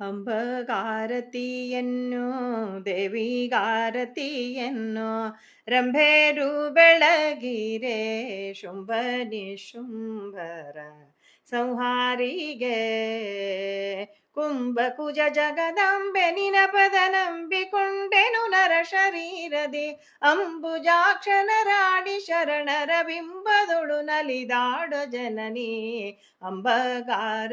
ಅಂಬಗಾರತಿಯನ್ನು ದೇವಿಗಾರತಿಯನ್ನು ರಂಭೇರು ಬೆಳಗಿರೆ ಶುಂಭ ನಿಶುಂಭರ ಸಂಹಾರಿಗೆ ಕುಂಭಕುಜ ಜಗದಂಬೆ ನಿನಪದ ನಂಬಿಕೊಂಡೆನು ನರ ಅಂಬುಜಾಕ್ಷನ ಅಂಬುಜಾಕ್ಷನರಾಡಿ ಶರಣರ ಬಿಂಬದೊಳು ನಲಿದಾಡ ಜನನಿ. ಅಂಬಗಾರತಿಯನ್ನು,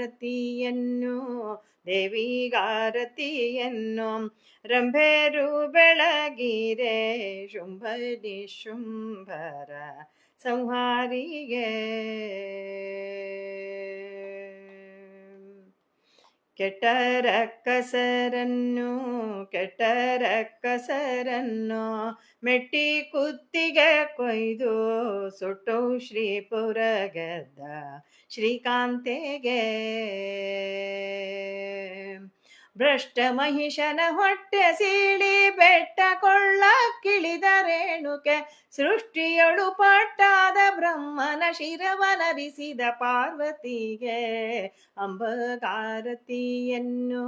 ದೇವಿಗಾರತಿಯನ್ನು, ರಂಭೆರು ಬೆಳಗಿರೆ ಶುಂಭ ನಿಶುಂಭರ ಸಂಹಾರಿಗೆ ಕೆಟ್ಟರ ಕಸರನ್ನು ಕೆಟ್ಟರ ಕಸರನ್ನು ಮೆಟ್ಟಿ ಕುತ್ತಿಗೆ ಕೊಯ್ದು ಸುಟ್ಟು ಶ್ರೀಪುರ ಗೆದ್ದ ಶ್ರೀಕಾಂತೆಗೆ. ಭ್ರಷ್ಟ ಮಹಿಷನ ಹೊಟ್ಟೆ ಸೀಳಿ ಬೆಟ್ಟ ಕೊಳ್ಳಕ್ಕಿಳಿದ ರೇಣುಕೆ ಸೃಷ್ಟಿಯೊಳು ಪಟ್ಟಾದ ಬ್ರಹ್ಮನ ಶಿರವನರಿಸಿದ ಪಾರ್ವತಿಗೆ ಅಂಬಗಾರತಿಯನ್ನು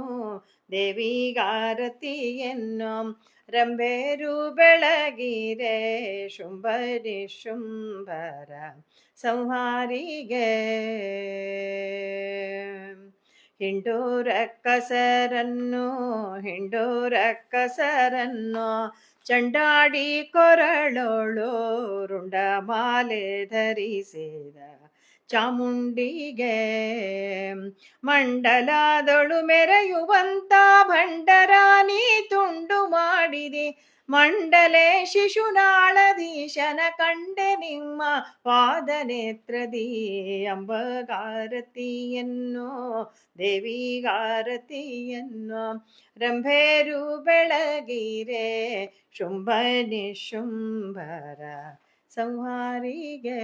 ದೇವಿಗಾರತಿಯನ್ನು ರಂಬೇರು ಬೆಳಗಿರೆ ಶುಂಭರಿ ಶುಂಭರ ಸಂಹಾರಿಗೆ. ಹಿಂಡೂರ ಕಸರನ್ನು ಹಿಂಡೂರ ಕಸರನ್ನು ಚಂಡಾಡಿ ಕೊರಳೋಳು ರುಂಡಮಾಲೆ ಧರಿಸಿದ ಚಾಮುಂಡಿಗೆ. ಮಂಡಲದೊಳು ಮೆರೆಯುವಂತ ಭಂಡರ ತುಂಡು ಮಾಡಿದಿ ಮಂಡಲೆ ಶಿಶುನಾಳಧೀಶನ ಕಂಡೆ ನಿಮ್ಮ ಪಾದನೇತ್ರದಿ ಅಂಬಗಾರತಿಯನ್ನು ದೇವಿಗಾರತಿಯನ್ನು ರಂಭೇರು ಬೆಳಗಿರೆ ಶುಂಭ ನಿಶುಂಭರ ಸಂಹಾರಿಗೆ